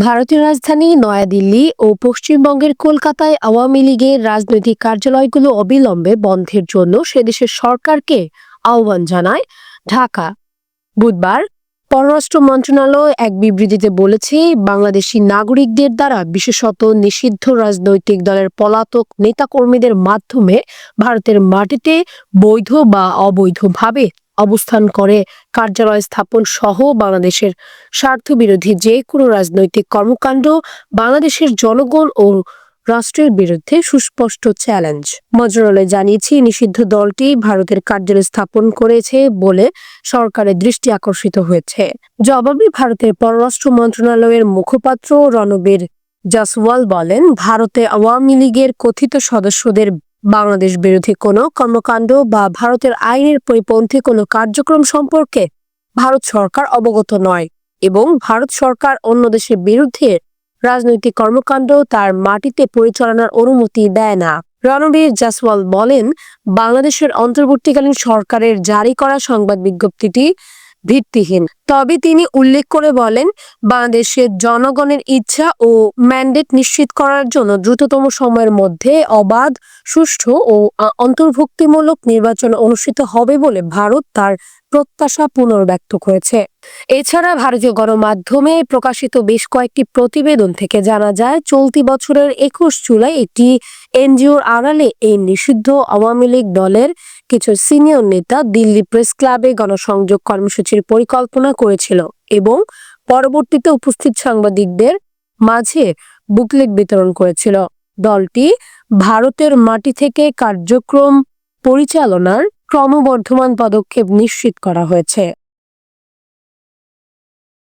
ভারতীয় রাজধানী নয়াদিল্লি ও পশ্চিমবঙ্গের কলকাতায় আওয়ামী লীগের রাজনৈতিক কার্যালয়গুলো অবিলম্বে বন্ধের জন্য সেদেশের সরকারকে আহ্বান জানায় ঢাকা। বুধবার পররাষ্ট্র মন্ত্রণালয় এক বিবৃতিতে বলেছে, বাংলাদেশি নাগরিকদের দ্বারা বিশেষত নিষিদ্ধ রাজনৈতিক দলের পলাতক নেতাকর্মীদের মাধ্যমে ভারতের মাটিতে বৈধ বা অবৈধভাবে অবস্থান করে। কার্যালয় স্থাপন সহ বাংলাদেশের স্বার্থবিরোধী যে কোনো রাজনৈতিক কর্মকাণ্ড বাংলাদেশের জনগণ ও রাষ্ট্রের বিরুদ্ধে সুস্পষ্ট চ্যালেঞ্জ। মন্ত্রণালয় জানিয়েছে, নিষিদ্ধ দলটি ভারতের কার্যালয় স্থাপন করেছে বলে সরকারের দৃষ্টি আকর্ষিত হয়েছে। জবাবে ভারতের পররাষ্ট্র মন্ত্রণালয়ের মুখপাত্র রণবীর জাসওয়াল বলেন, ভারতে আওয়ামী লীগের কথিত সদস্যদের বাংলাদেশ বিরোধী কোনো কর্মকাণ্ড বা ভারতের আইনের পরিপন্থী কোনো কার্যক্রম সম্পর্কে ভারত সরকার অবগত নয় এবং ভারত সরকার অন্য দেশের বিরুদ্ধে রাজনৈতিক কর্মকাণ্ড তার মাটিতে পরিচালনার অনুমতি দেয় না। রণবীর জাসওয়াল বলেন, বাংলাদেশের অন্তর্বর্তীকালীন সরকারের জারি করা সংবাদ বিজ্ঞপ্তিটি ভিত্তিহীন। তবে তিনি উল্লেখ করে বলেন, বাংলাদেশের জনগণের ইচ্ছা ও ম্যান্ডেট নিশ্চিত করার জন্য দ্রুততম সময়ের মধ্যে অবাধ, সুষ্ঠু ও অন্তর্ভুক্তিমূলক নির্বাচন অনুষ্ঠিত হবে বলে ভারত তার প্রত্যাশা পুনর্ব্যক্ত করেছে। এছাড়া ভারতীয় গণমাধ্যমে প্রকাশিত বেশ কয়েকটি প্রতিবেদন থেকে জানা যায়, চলতি বছরের একুশ জুলাই একটি এনজিওর আড়ালে এই নিষিদ্ধ আওয়ামী লীগ দলের কিছু সিনিয়র নেতা দিল্লি প্রেস ক্লাবে গণসংযোগ কর্মসূচির পরিকল্পনা করেছিল এবং পরবর্তীতে উপস্থিত সাংবাদিকদের মাঝে বুকলেট বিতরণ করেছিল। দলটি ভারতের মাটি থেকে কার্যক্রম পরিচালনার ক্রমবর্ধমান পদক্ষেপ নিশ্চিত করা হয়েছে।